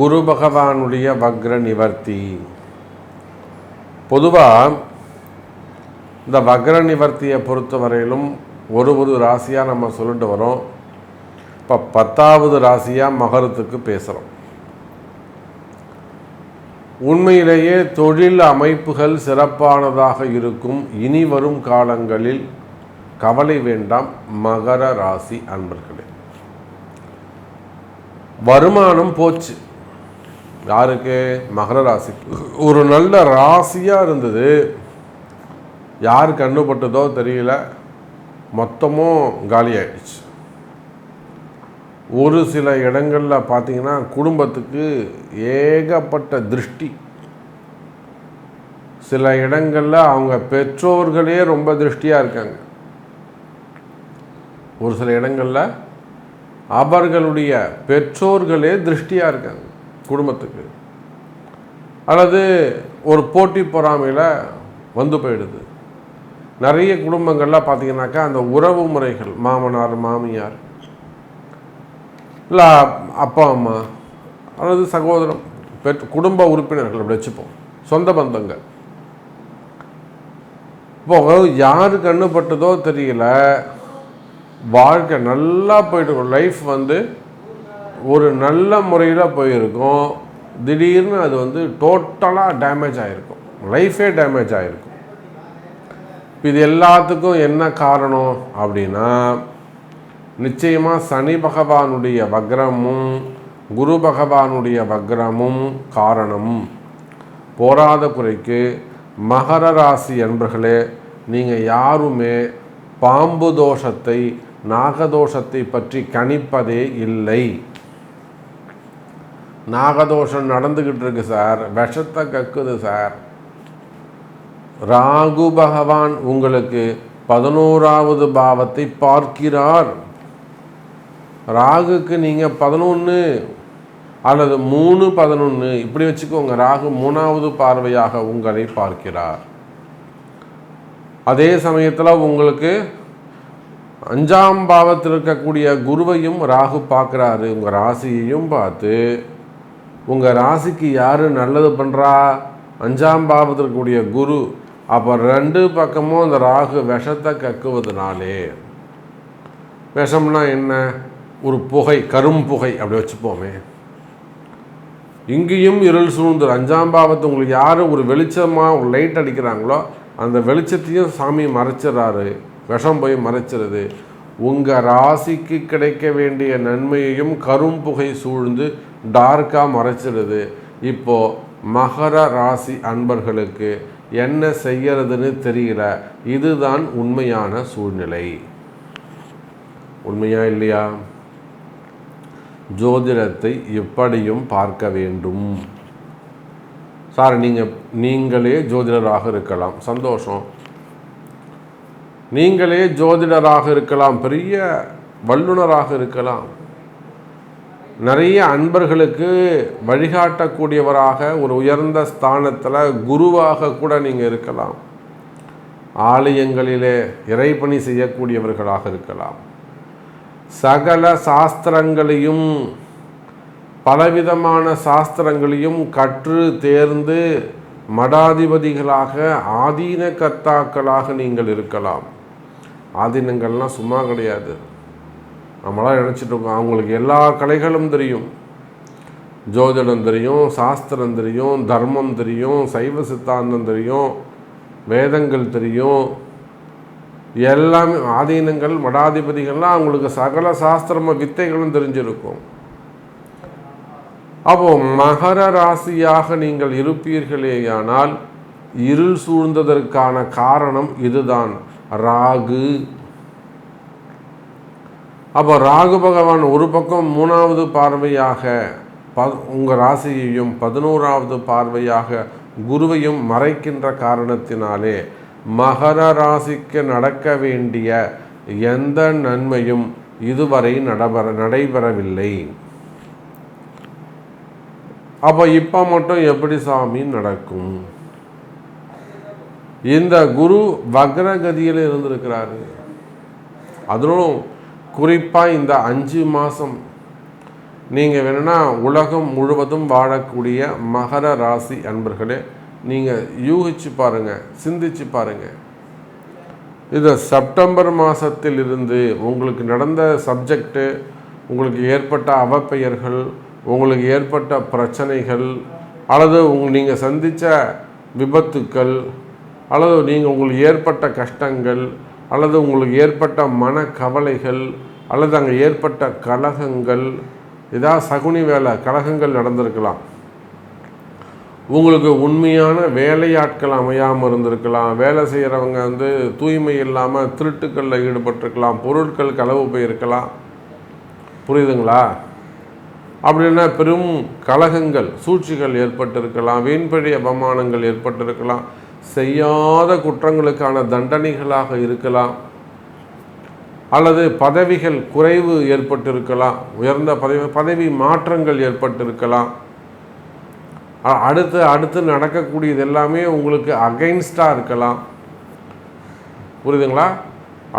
குரு பகவானுடைய வக்ர நிவர்த்தி. பொதுவாக இந்த வக்ர நிவர்த்தியை பொறுத்தவரையிலும் ஒரு ஒரு ராசியாக நம்ம சொல்லிட்டு வரோம். இப்போ பத்தாவது ராசியாக மகரத்துக்கு பேசுகிறோம் உண்மையிலேயே தொழில் அமைப்புகள் சிறப்பானதாக இருக்கும். இனி வரும் காலங்களில் கவலை வேண்டாம். மகர ராசி அன்பர்களே. வருமானம் போச்சு. யாருக்கு? மகர ராசிக்கு. ஒரு நல்ல ராசியாக இருந்தது. யார் கண்ணுப்பட்டதோ தெரியல. மொத்தமும் காலியாயிடுச்சு ஒரு சில இடங்களில் பார்த்தீங்கன்னா குடும்பத்துக்கு ஏகப்பட்ட திருஷ்டி. சில இடங்களில் அவங்க பெற்றோர்களே ரொம்ப திருஷ்டியாக இருக்காங்க. ஒரு சில இடங்களில் அவர்களுடைய பெற்றோர்களே திருஷ்டியாக இருக்காங்க. குடும்பத்துக்கு. அல்லது ஒரு போட்டி பொறாமையில் வந்து போயிடுது. நிறைய குடும்பங்கள்லாம் பார்த்தீங்கன்னாக்கா அந்த உறவு முறைகள் மாமனார் மாமியார் இல்லை அப்பா அம்மா அல்லது சகோதரம் பெற்று குடும்ப உறுப்பினர்கள் அப்படி வச்சுப்போம். சொந்த பந்தங்கள். இப்போ யாரு கண்ணுப்பட்டதோ தெரியல. வாழ்க்கை நல்லா போயிட்டு லைஃப் வந்து ஒரு நல்ல முறையில் போயிருக்கும். திடீர்னு அது வந்து டோட்டலாக டேமேஜ் ஆகிருக்கும் லைஃபே டேமேஜ் ஆகிருக்கும் இது எல்லாத்துக்கும் என்ன காரணம் அப்படின்னா நிச்சயமாக சனி பகவானுடைய வக்ரமும் குரு பகவானுடைய வக்ரமும் காரணம். போராத குறைக்கு மகர ராசி என்பர்களே நீங்கள் யாருமே பாம்பு தோஷத்தை நாகதோஷத்தை பற்றி கணிப்பதே இல்லை. நாகதோஷம் நடந்துக்கிட்டு இருக்கு சார். விஷத்தை கக்குது சார். ராகு பகவான் உங்களுக்கு பதினோராவது பாவத்தை பார்க்கிறார். ராகுக்கு நீங்கள் பதினொன்று அல்லது மூணு பதினொன்று இப்படி வச்சுக்கோங்க. ராகு மூணாவது பார்வையாக உங்களை பார்க்கிறார். அதே சமயத்தில் உங்களுக்கு அஞ்சாம் பாவத்தில் இருக்கக்கூடிய குருவையும் ராகு பார்க்குறாரு. உங்கள் ராசியையும் பார்த்து உங்கள் ராசிக்கு யார் நல்லது பண்ணுறா அஞ்சாம் பாவத்திற்குரிய இருக்கக்கூடிய குரு அப்போ ரெண்டு பக்கமும் அந்த ராகு விஷத்தை கக்குவதுனாலே. விஷம்னா என்ன? ஒரு புகை கரும் புகை அப்படி வச்சுப்போமே. இங்கேயும் இருள் சூழ்ந்து அஞ்சாம் பாவத்தை உங்களுக்கு யார் ஒரு வெளிச்சமாக ஒரு லைட் அடிக்கிறாங்களோ அந்த வெளிச்சத்தையும் சாமி மறைச்சிடறாரு. விஷம் போய் மறைச்சிருது. உங்கள் ராசிக்கு கிடைக்க வேண்டிய நன்மையையும் கரும்புகை சூழ்ந்து டார்க்காக மறைச்சிடுது இப்போது மகர ராசி அன்பர்களுக்கு என்ன செய்யறதுன்னு தெரியல. இதுதான் உண்மையான சூழ்நிலை. உண்மையா இல்லையா? ஜோதிடத்தை எப்படியும் பார்க்க வேண்டும். சார் நீங்கள் நீங்களே ஜோதிடராக இருக்கலாம். சந்தோஷம். நீங்களே ஜோதிடராக இருக்கலாம். பெரிய வல்லுனராக இருக்கலாம். நிறைய அன்பர்களுக்கு வழிகாட்டக்கூடியவராக ஒரு உயர்ந்த ஸ்தானத்தில் குருவாக கூட நீங்கள் இருக்கலாம். ஆலயங்களிலே இறைப்பணி செய்யக்கூடியவர்களாக இருக்கலாம். சகல சாஸ்திரங்களையும் பலவிதமான சாஸ்திரங்களையும் கற்று தேர்ந்து மடாதிபதிகளாக ஆதீன கர்த்தாக்களாக நீங்கள் இருக்கலாம். ஆதீனங்கள்லாம் சும்மா கிடையாது. நம்மளாம் நினச்சிட்டு இருக்கோம் அவங்களுக்கு எல்லா கலைகளும் தெரியும். ஜோதிடம் தெரியும் சாஸ்திரம் தெரியும் தர்மம் தெரியும் சைவ சித்தாந்தம் தெரியும் வேதங்கள் தெரியும். எல்லாமே ஆதீனங்கள் மடாதிபதிகள்லாம் அவங்களுக்கு சகல சாஸ்திரம வித்தைகளும் தெரிஞ்சிருக்கும். அப்போ மகர ராசியாக நீங்கள் இருப்பீர்களேயானால் இருள் சூழ்ந்ததற்கான காரணம் இதுதான். ராகு. அப்போ ராகு பகவான் ஒரு பக்கம் மூணாவது பார்வையாக ப உங்கள் ராசியையும் பதினோராவது பார்வையாக குருவையும் மறைக்கின்ற காரணத்தினாலே மகர ராசிக்கு நடக்க வேண்டிய எந்த நன்மையும் இதுவரை நடபெற நடைபெறவில்லை. அப்போ இப்போ மட்டும் எப்படி சாமி நடக்கும்? இந்த குரு வக்ரகதியில் இருந்திருக்கிறாரு. அதனும் குறிப்பாக இந்த அஞ்சு மாதம் நீங்கள் வேணும்னா உலகம் முழுவதும் வாழக்கூடிய மகர ராசி அன்பர்களே நீங்கள் யூகிச்சு பாருங்கள் சிந்திச்சு பாருங்கள் இது செப்டம்பர் மாதத்தில் இருந்து உங்களுக்கு நடந்த சப்ஜெக்டு உங்களுக்கு ஏற்பட்ட அவப்பெயர்கள் உங்களுக்கு ஏற்பட்ட பிரச்சனைகள் அல்லது உங்க நீங்கள் சந்தித்த விபத்துக்கள் அல்லது நீங்கள் உங்களுக்கு ஏற்பட்ட கஷ்டங்கள் அல்லது உங்களுக்கு ஏற்பட்ட மன கவலைகள் அல்லது அங்கே ஏற்பட்ட கலகங்கள் ஏதாவது சகுனி வேலை கலகங்கள் நடந்திருக்கலாம். உங்களுக்கு உண்மையான வேலையாட்கள் அமையாமல் இருந்திருக்கலாம். வேலை செய்கிறவங்க வந்து தூய்மை இல்லாமல் திருட்டுக்களில் ஈடுபட்டிருக்கலாம். பொருட்கள் களவு போயிருக்கலாம். புரியுதுங்களா? அப்படின்னா பெரும் கலகங்கள் சூழ்ச்சிகள் ஏற்பட்டிருக்கலாம். வீண்பழி அபமானங்கள் ஏற்பட்டிருக்கலாம். செய்யாத குற்றங்களுக்கான தண்டனைகளாக இருக்கலாம். அல்லது பதவிகள் குறைவு ஏற்பட்டிருக்கலாம். உயர்ந்த பதவி பதவி மாற்றங்கள் ஏற்பட்டிருக்கலாம். அடுத்து அடுத்து நடக்கக்கூடியது எல்லாமே உங்களுக்கு அகைன்ஸ்டாக இருக்கலாம். புரியுதுங்களா?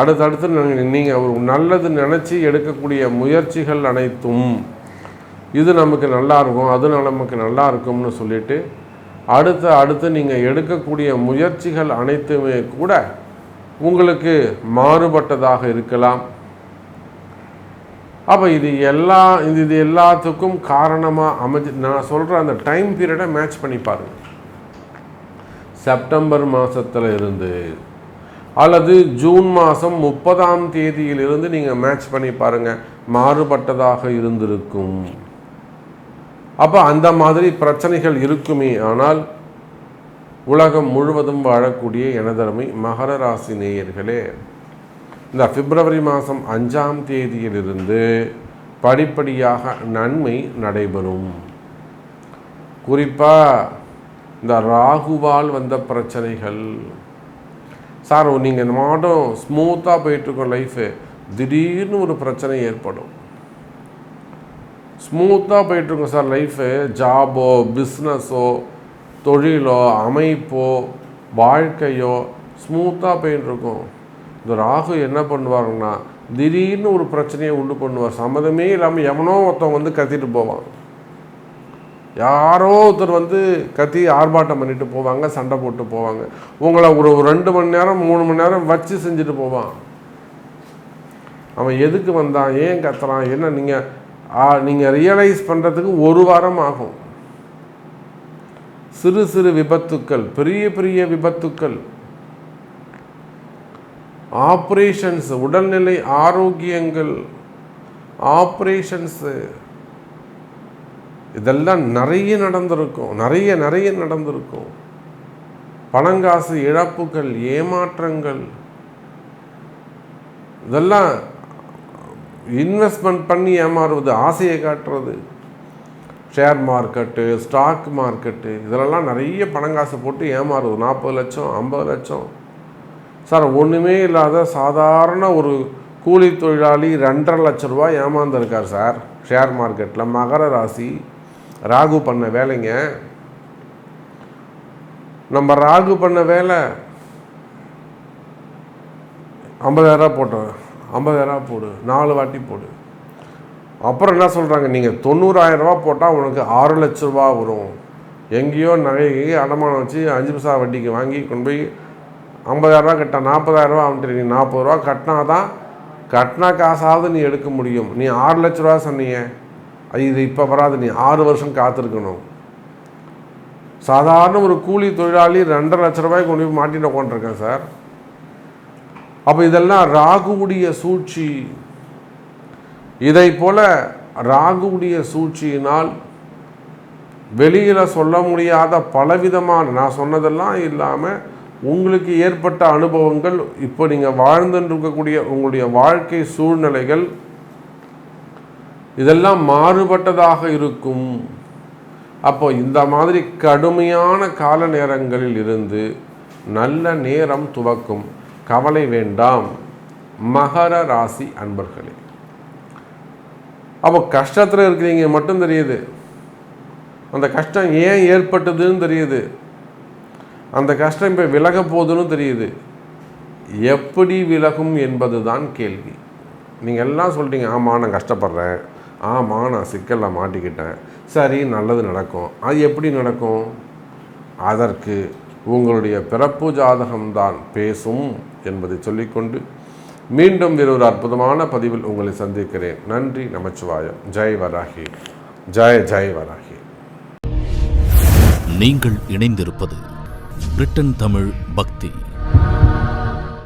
அடுத்தடுத்து நீங்கள் ஒரு நல்லது நினச்சி எடுக்கக்கூடிய முயற்சிகள் அனைத்தும். இது நமக்கு நல்லா இருக்கும் அது நமக்கு நல்லா இருக்கும்னு சொல்லிட்டு அடுத்து அடுத்து நீங்கள் எடுக்கக்கூடிய முயற்சிகள் அனைத்துமே கூட உங்களுக்கு மாறுபட்டதாக இருக்கலாம். அப்போ இது எல்லா இது இது எல்லாத்துக்கும் காரணமாக அமைஞ்சு நான் சொல்கிற அந்த டைம் பீரியடை மேட்ச் பண்ணி பாருங்கள் செப்டம்பர் மாதத்தில் இருந்து அல்லது ஜூன் மாதம் முப்பதாம் தேதியிலிருந்து நீங்கள் மேட்ச் பண்ணி பாருங்கள் மாறுபட்டதாக இருந்திருக்கும். அப்போ அந்த மாதிரி பிரச்சனைகள் இருக்குமே ஆனால் உலகம் முழுவதும் வாழக்கூடிய எனதருமை மகர ராசி நேயர்களே இந்த பிப்ரவரி மாதம் அஞ்சாம் தேதியிலிருந்து படிப்படியாக நன்மை நடைபெறும். குறிப்பாக இந்த ராகுவால் வந்த பிரச்சனைகள். சார் நீங்கள் இந்த மாட்டம் ஸ்மூத்தாக போயிட்டுருக்கோம் லைஃபு திடீர்னு ஒரு பிரச்சனை ஏற்படும். ஸ்மூத்தாக போயிட்டுருக்கும் சார் லைஃபு ஜாபோ பிஸ்னஸோ தொழிலோ அமைப்போ வாழ்க்கையோ ஸ்மூத்தாக போயிட்டுருக்கும். இந்த ராகு என்ன பண்ணுவாருன்னா திடீர்னு ஒரு பிரச்சனையை உண்டு பண்ணுவார். சம்மதமே இல்லாமல் எவனோ ஒருத்தவங்க வந்து கத்திட்டு போவான். யாரோ ஒருத்தர் வந்து கத்தி ஆர்ப்பாட்டம் பண்ணிட்டு போவாங்க சண்டை போட்டு போவாங்க. உங்களை ஒரு ரெண்டு மணி நேரம் மூணு மணி நேரம் வச்சு செஞ்சுட்டு போவான். அவன் எதுக்கு வந்தான்? ஏன் கத்துறான்? என்ன நீங்கள் நீங்கள் ரியலைஸ் பண்ணுறதுக்கு ஒரு வாரம் ஆகும். சிறு சிறு விபத்துக்கள் பெரிய பெரிய விபத்துக்கள். ஆப்ரேஷன்ஸ் உடல்நிலை ஆரோக்கியங்கள் ஆப்ரேஷன்ஸு இதெல்லாம் நிறைய நடந்திருக்கும் நிறைய நிறைய நடந்திருக்கும். பணங்காசு இழப்புகள் ஏமாற்றங்கள். இதெல்லாம் இன்வெஸ்ட்மெண்ட் பண்ணி ஏமாறுவது ஆசையை காட்டுறது. ஷேர் மார்க்கெட்டு ஸ்டாக் மார்க்கெட்டு இதிலெல்லாம் நிறைய பணங்காசு போட்டு ஏமாறுவது நாற்பது லட்சம் ஐம்பது லட்சம். சார் ஒன்றுமே இல்லாத சாதாரண ஒரு கூலி தொழிலாளி ரெண்டரை லட்ச ரூபா ஏமாந்துருக்கார் சார். ஷேர் மார்க்கெட்டில் மகர ராசி ராகு பண்ண வேலைங்க. நம்ம ராகு பண்ண வேலை ஐம்பதாயிரரூபா போட்டோம். ஐம்பதாயிரரூவா போடு நாலு வாட்டி போடு. அப்புறம் என்ன சொல்கிறாங்க நீங்கள் தொண்ணூறாயிரரூபா போட்டால் உனக்கு ஆறு லட்ச ரூபா வரும். எங்கேயோ நகைக்கு அடமானம் வச்சு அஞ்சு பைசா வட்டிக்கு வாங்கி கொண்டு போய் ஐம்பதாயிரரூவா கட்ட நாற்பதாயிரரூவா அவன்ட்டு நீ நாற்பது ரூபா கட்டினா தான் கட்டினா காசாவது நீ எடுக்க முடியும். நீ ஆறு லட்ச ரூபா சொன்னீங்க. அது இது இப்போ வராது. நீ ஆறு வருஷம் காத்திருக்கணும். சாதாரண ஒரு கூலி தொழிலாளி ரெண்டரை லட்ச ரூபாய்க்கு கொண்டு போய் மாட்டிட்டு உட்காந்துருக்கேன் சார். அப்போ இதெல்லாம் ராகுவுடைய சூழ்ச்சி. இதை போல ராகுவுடைய சூழ்ச்சியினால் வெளியில் சொல்ல முடியாத பலவிதமான நான் சொன்னதெல்லாம் இல்லாமல் உங்களுக்கு ஏற்பட்ட அனுபவங்கள் இப்போ நீங்கள் வாழ்ந்துருக்கக்கூடிய உங்களுடைய வாழ்க்கை சூழ்நிலைகள் இதெல்லாம் மாறுபட்டதாக இருக்கும். அப்போ இந்த மாதிரி கடுமையான கால நேரங்களில் இருந்து நல்ல நேரம் துவக்கும். கவலை வேண்டாம். மகர ராசி அன்பர்களே. அப்போ கஷ்டத்தில் இருக்கிறீங்க மட்டும் தெரியுது. அந்த கஷ்டம் ஏன் ஏற்பட்டதுன்னு தெரியுது. அந்த கஷ்டம் இப்போ விலக போகுதுன்னு தெரியுது. எப்படி விலகும் என்பது தான் கேள்வி. நீங்கள் எல்லாம் சொல்லிட்டீங்க ஆமாம் நான் கஷ்டப்படுறேன். ஆமாம் நான் சிக்கலில் மாட்டிக்கிட்டேன். சரி நல்லது நடக்கும். அது எப்படி நடக்கும்? அதற்கு உங்களுடைய பிறப்பு ஜாதகம்தான் பேசும் என்பதை சொல்லிக்கொண்டு மீண்டும் வேறு ஒரு அற்புதமான பதிவில் உங்களை சந்திக்கிறேன். நன்றி நமச்சிவாயம். ஜெய் வராகி. ஜெய ஜெய் வராகி. நீங்கள் இணைந்திருப்பது பிரிட்டன் தமிழ் பக்தி.